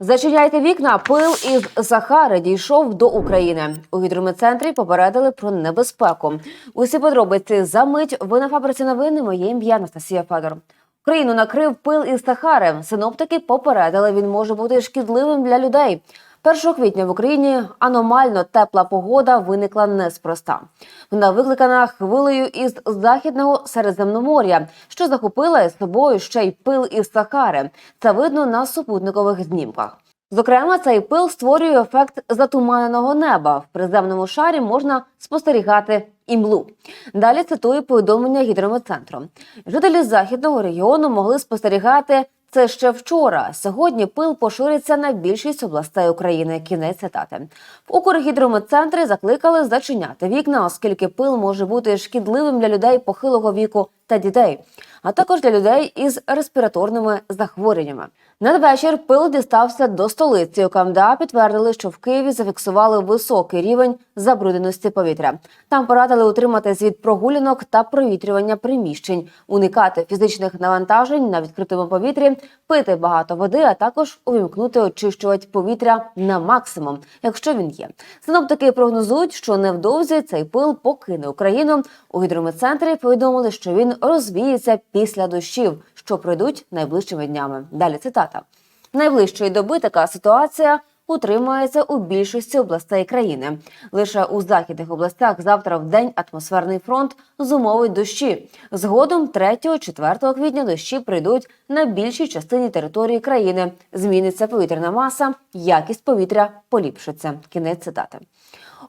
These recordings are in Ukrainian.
Зачиняйте вікна, пил із Сахари дійшов до України. У гідрометцентрі попередили про небезпеку. Усі подробиці за мить. Ви на фабриці новини. Моє ім'я Анастасія Федор. Україну накрив пил із Сахари. Синоптики попередили, він може бути шкідливим для людей. 1 квітня в Україні аномально тепла погода виникла неспроста. Вона викликана хвилею із західного Середземномор'я, що захопила із собою ще й пил із Сахари. Це видно на супутникових знімках. Зокрема, цей пил створює ефект затуманеного неба. В приземному шарі можна спостерігати імлу. Далі цитую повідомлення гідрометцентру. Жителі західного регіону могли спостерігати це ще вчора. Сьогодні пил пошириться на більшість областей України. Кінець цитати. В Укргідрометцентрі закликали зачиняти вікна, оскільки пил може бути шкідливим для людей похилого віку та дітей, а також для людей із респіраторними захворюваннями. Надвечір пил дістався до столиці. У підтвердили, що в Києві зафіксували високий рівень забрудненості повітря. Там порадили утриматись від прогулянок та провітрювання приміщень, уникати фізичних навантажень на відкритому повітрі, пити багато води, а також увімкнути очищувач повітря на максимум, якщо він є. Синоптики прогнозують, що невдовзі цей пил покине Україну. У гідрометцентрі повідомили, що він розвіється після дощів, що пройдуть найближчими днями. Далі цитата. Найближчої доби така ситуація утримається у більшості областей країни. Лише у західних областях завтра в день атмосферний фронт зумовить дощі. Згодом 3-4 квітня дощі прийдуть на більшій частині території країни. Зміниться повітряна маса, якість повітря поліпшиться. Кінець цитати.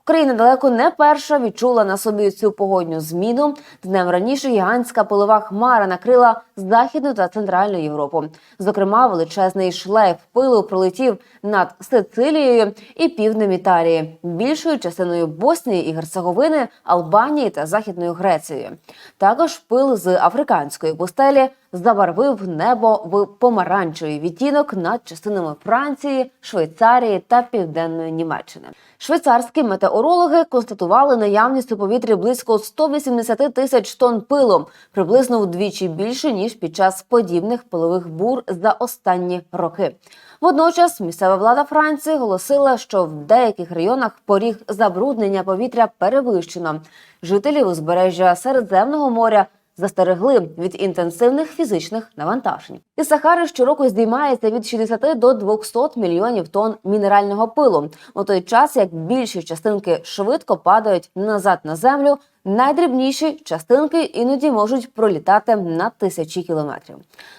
Україна далеко не перша відчула на собі цю погодню зміну. Днем раніше гігантська пилова хмара накрила західну та центральну Європу. Зокрема, величезний шлейф пилу пролетів над Сицилією і півднем Італії, більшою частиною Боснії і Герцеговини, Албанії та Західною Грецією. Також пил з африканської пустелі забарвив небо в помаранчевий відтінок над частинами Франції, Швейцарії та Південної Німеччини. Швейцарські метеорологи констатували наявність у повітрі близько 180 тисяч тонн пилу, приблизно вдвічі більше ніж під час подібних пилових бур за останні роки. Водночас місцева влада Франції оголосила, що в деяких районах поріг забруднення повітря перевищено. Жителі узбережжя Середземного моря застерегли від інтенсивних фізичних навантажень. Із Сахари щороку здіймається від 60 до 200 мільйонів тонн мінерального пилу. У той час як більші частинки швидко падають назад на землю. Найдрібніші частинки іноді можуть пролітати на тисячі кілометрів.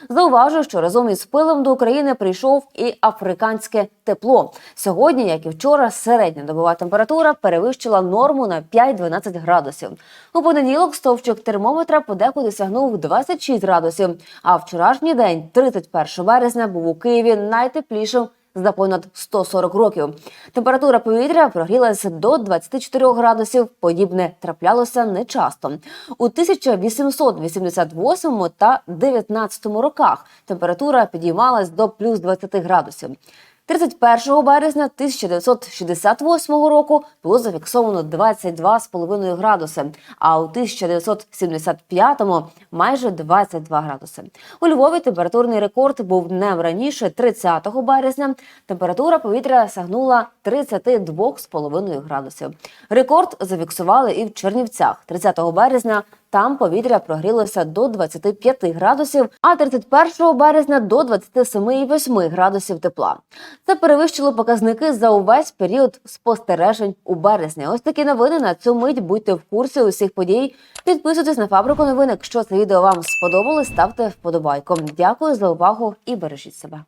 Зауважу, що разом із пилом до України прийшов і африканське тепло. Сьогодні, як і вчора, середня добова температура перевищила норму на 5-12 градусів. У понеділок стовпчик термометра подекуди сягнув 26 градусів. А вчорашній день, 31 березня, був у Києві найтеплішим за понад 140 років. Температура повітря прогрілася до 24 градусів. Подібне траплялося нечасто. У 1888 та 19 роках температура підіймалась до плюс 20 градусів. 31 березня 1968 року було зафіксовано 22,5 градуси, а у 1975-му – майже 22 градуси. У Львові температурний рекорд був днем раніше, 30 березня. Температура повітря сягнула 32,5 градусів. Рекорд зафіксували і в Чернівцях 30 березня. Там повітря прогрілося до 25 градусів, а 31 березня до 27,8 градусів тепла. Це перевищило показники за увесь період спостережень у березні. Ось такі новини на цю мить. Будьте в курсі усіх подій. Підписуйтесь на фабрику новин. Якщо це відео вам сподобалось, ставте вподобайку. Дякую за увагу і бережіть себе.